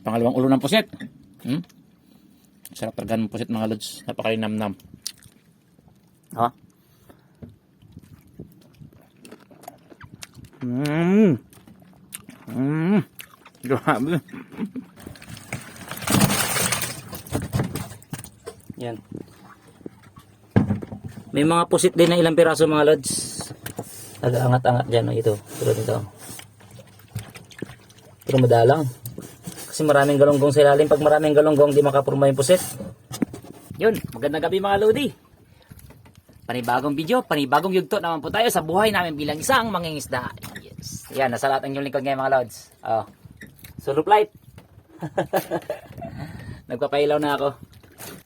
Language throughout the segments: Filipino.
Pangalawang ulo ng pusit. Hmm? Sarap talaga ng pusit mga lods. Napakalinamnam. Ha? Mmm. Mmm. Grabe. Yan. May mga pusit din na ilang piraso mga lods. Nag-aangat-angat dyan. Ito. Tulad nito. Pero madalang. Kasi maraming galonggong sa ilalim. Pag maraming galonggong, di makapurma yung pusit. Yun. Magandang gabi mga lodi. Panibagong video, panibagong yugto naman po tayo sa buhay namin bilang isang mangingisda. Yes. Yan, nasa lahat ng yung lingkod ngayon mga lods. Oh. Sulop light. Nagpapailaw na ako.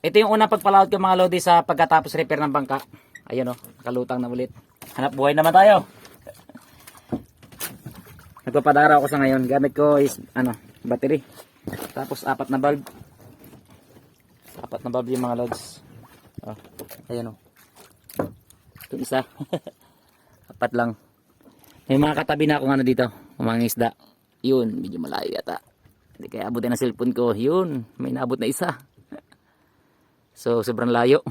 Ito yung unang pagpalaot ko mga lodi sa pagkatapos repair ng bangka. Ayun oh, nakalutang na ulit. Hanap buhay naman tayo. Nagpapadara ako sa ngayon. Gamit ko is ano, battery. Tapos apat na bulb. Apat na bulb yung mga lods. Oh, ayun oh. Ito isa. apat lang. May mga katabi na akong ano dito. Mga isda. Yun, medyo malayo yata. Hindi kaya abutin ng cellphone ko. Yun, may naabot na isa. So, sobrang layo.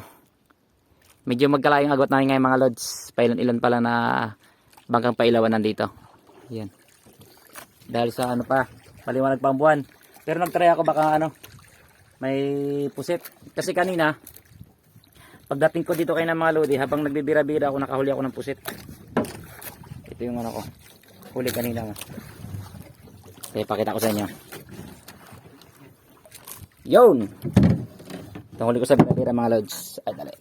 Medyo magkalayong agot namin ngayon mga lods. Pailan-ilan pala na bangkang pailawan nandito. Yan. Dahil sa ano pa, maliwanag pa ang buwan. Pero nagtry ako baka ano, may pusit. Kasi kanina, pagdating ko dito kay na mga lodi, habang nagbibira-bira ako, nakahuli ako ng pusit. Ito yung ano ko. Huli kanina nga. Kaya pakita ko sa inyo. Yun! Itong huli ko sa bira-bira mga lods. Ay, dali.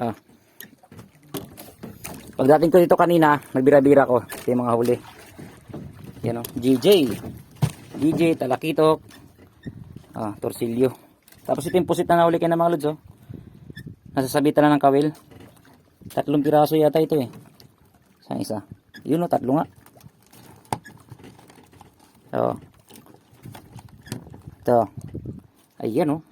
Ah. Pagdating ko dito kanina, nagbira-bira ko. Ito yung mga huli. Yan o. GJ. GJ, talakitok. Ah, torsilyo. Tapos ito yung pusit na nahuli kayo ng mga lods oh. Nasasabitan na ng kawil. Tatlong piraso yata ito eh. Saan isa? Yun o, tatlo nga. So. Ito. Ayan oh.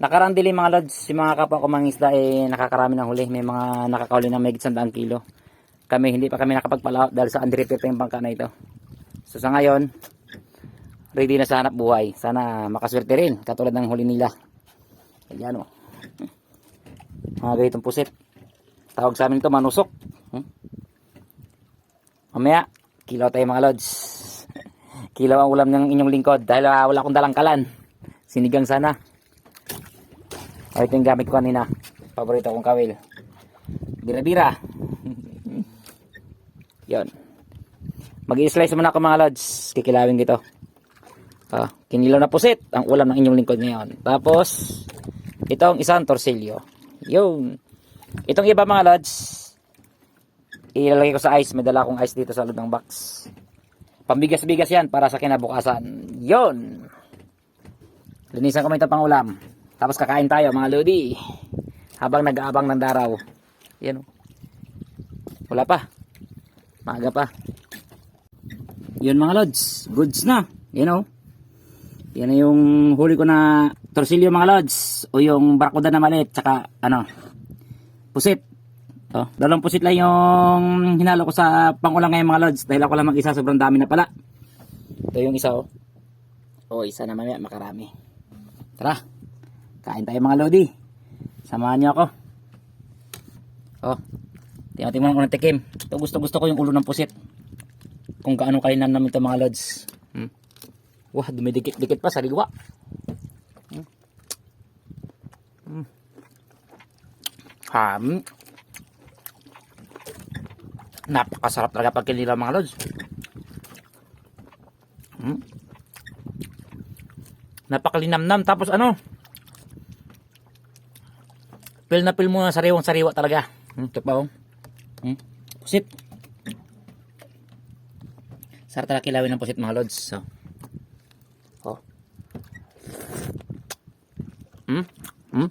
Nakaraan din mga lods, yung mga kapwa ko mga isda eh nakakarami ng huli. May mga nakakahuli ng may 100 kilo. Kami hindi pa kami nakapagpalaot dahil sa under-repair pa yung bangka na ito. So sa ngayon, ready na sa hanap buhay. Sana makaswerte rin katulad ng huli nila. Ayan o. Mga ganitong pusit. Tawag sa amin ito manusok. Hmm? Mamaya, kilaw tayo mga lods. Kilaw ang ulam ng inyong lingkod dahil ah, wala akong dalang kalan. Sinigang sana. O, ito yung gamit ko kanina. Paborito kong kawil. Bira-bira. Yon. Mag-i-slice muna ako mga lods. Kikilawin dito. Ah, kinilaw na pusit ang ulam ng inyong lingkod ngayon. Tapos, itong isang torsilyo. Yun. Itong iba mga lods, ilalagay ko sa ice. May dala akong ice dito sa loob ng box. Pambigas-bigas yan para sa kinabukasan. Yun. Linisan ko ito pang ulam. Tapos kakain tayo mga lodi. Habang nag-aabang ng daraw. Yan o. Wala pa. Maaga pa. Yun mga lods. Goods na. Yan o. Yan na yung huli ko na torsilyo mga lods. O yung barakuda na maliit. Tsaka ano. Pusit. Oh, dalawang pusit lang yung hinalo ko sa pangulang ngayon mga lods. Dahil ako lang mag-isa. Sobrang dami na pala. Ito yung isa o. O isa na mamaya makarami. Tara. Kain tayo mga lodi. Samahan niyo ako. Oh. Tingnan ko ng tikim. Ito gusto gusto ko yung ulo ng pusit. Kung gaano kainan namin ito mga lods. Hmm? Wah, dumidikit-dikit pa sa ligwa. Hmm. Hmm. Ham. Napakasarap talaga pag kinila mga lods. Hmm. Napakalinamnam. Tapos ano, Pil na pil mo na sariwang sariwa talaga. Hmm, ito pa oh. Hmm, pusit. Sarap talaga kilawin ng pusit mga lods. So. Oh. Hmm? Hmm?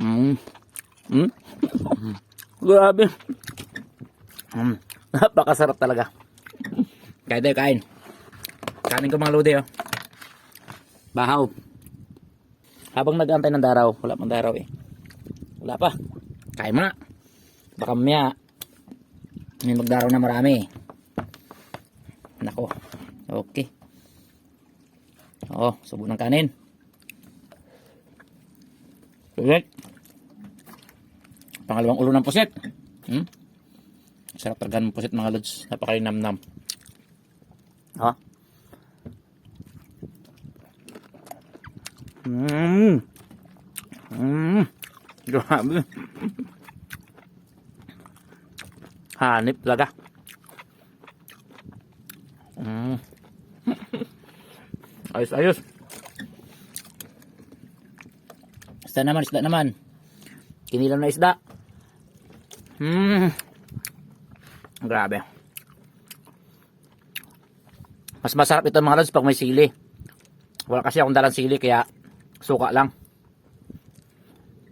Hmm? Hmm? Hmm? Grabe. Hmm. Napakasarap talaga. Kaya tayo kain. Kanin ko mga lodi oh. Bahaw. Habang nag-antay ng daraw, wala pang daraw eh. Wala pa. Kain mo na. Baka mamaya, may magdaraw na marami. Nako. Okay. Oh, subo ng kanin. Pusit. Pangalawang ulo ng pusit. Hmm? Sarap talaga ng pusit mga lods. Napakalinamnam. Ha? Mmm. Mmm. Grabe. Hanip talaga. Mm. ayos, ayos. Isda naman, isda naman. Kinilam na isda. Hmm. Grabe. Mas masarap ito mga lods pag may sili. Wala kasi akong dalang sili kaya suka lang.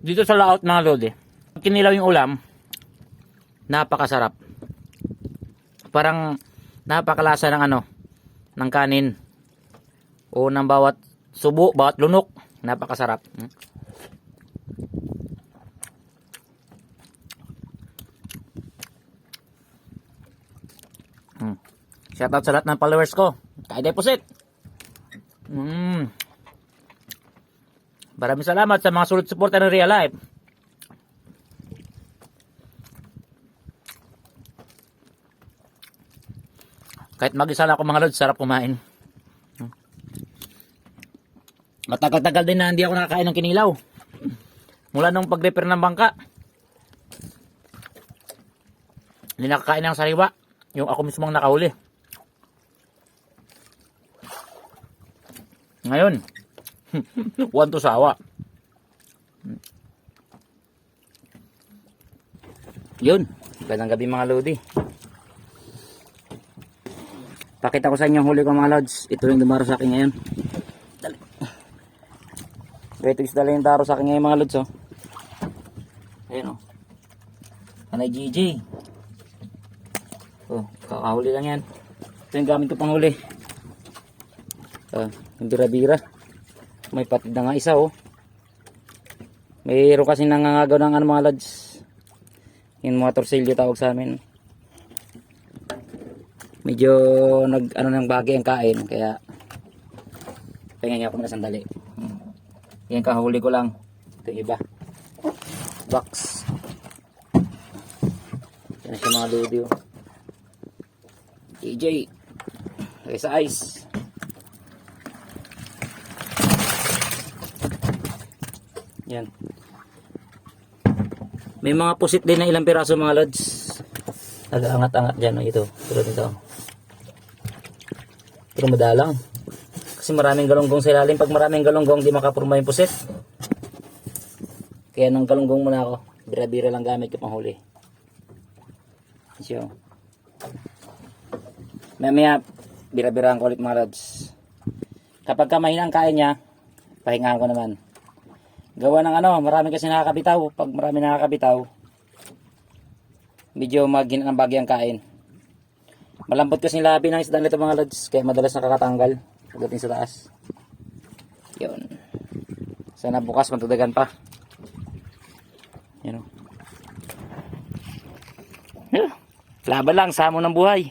Dito sa laot mga lod eh. Kinilaw yung ulam, napakasarap. Parang napakalasa ng ano, ng kanin. O ng bawat subo, bawat lunok. Napakasarap. Hmm? Hmm. Shoutout sa lahat ng followers ko. Kay Deposit. Mm. Maraming salamat sa mga sulit suporta ng Real Life. Kahit mag-isa lang ako mga lods, sarap kumain. Matagal-tagal din na hindi ako nakakain ng kinilaw. Mula nung pag-repair ng bangka. Hindi nakakain ng sariwa. Yung ako mismo ang nakahuli. Ngayon, one to sawa. Yun. Gandang gabi mga lodi. Pakita ko sa inyo huli ko mga lods. Ito yung dumaro sa akin ngayon. Dali. Is dala yung daro sa akin ngayon mga lods oh. Ayan oh. Anay GG. Oh, kakahuli lang yan. Ito yung gamit ko pang huli. Ah, yung bira-bira. May patid na nga isa oh. Mayroon kasi nangangagaw ng ano mga lods. Yung mga torsilyo tawag sa amin. Medyo nag ano ng bagay ang kain kaya niyo ako muna sandali. Hmm. Yan kahuli ko lang. Ito yung iba. Box. Yan siya mga lodi oh. DJ. Okay sa ice. Yan. May mga pusit din na ilang piraso mga lods. Nag-aangat-angat dyan. oh, Ito. Tulad nito. Pero madalang. Kasi maraming galunggong sa ilalim. Pag maraming galunggong, di makapurma yung pusit. Kaya nang galunggong muna ako. Bira-bira lang gamit ko panghuli. So, Mamaya, bira-biraan ko ulit mga lods. Kapag ka mahina ang kain niya, pahingahan ko naman. Gawa ng ano, marami kasi nakakabitaw. Pag marami nakakabitaw, medyo maghin ng bagay ang kain. Malambot kasi labi ng isda nito mga lods, kaya madalas nakakatanggal pagdating sa taas. Yun. Sana bukas matadagan pa. Yun o. Yun. Laban lang sa hamon ng buhay.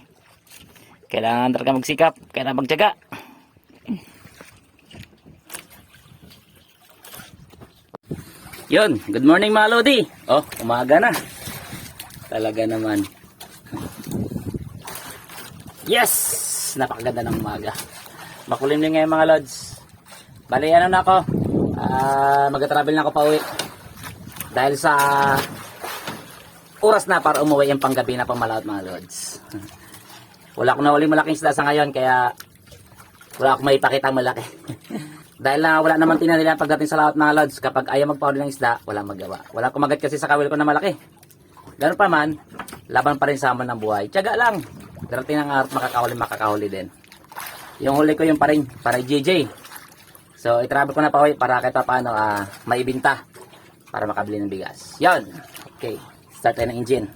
Kailangan talaga magsikap, kailangan magtyaga. Yun, good morning mga Lodi. Oh, umaga na. Talaga naman. Yes! Napakaganda ng umaga. Makulimlim ngayon mga Lods. Bali, ano na ako? Ah, mag-travel na ako pa uwi. Dahil sa oras na para umuwi yung panggabi na pamalaot mga Lods. Wala akong nawali malaking isda sa ngayon kaya wala akong maipakita malaki. Dahil na wala naman tina nila pagdating sa lahat mga lods, kapag ayaw magpahuli ng isda, wala magawa. Wala kumagat kasi sa kawil ko na malaki. Ganun pa man, laban pa rin sa hamon ng buhay. Tiyaga lang. Darating ang araw makakahuli, makakahuli din. Yung huli ko yung paring, para JJ. So, itravel ko na pa uwi para kahit pa paano ah, maibinta para makabili ng bigas. Yon. Okay. Start tayo ng engine.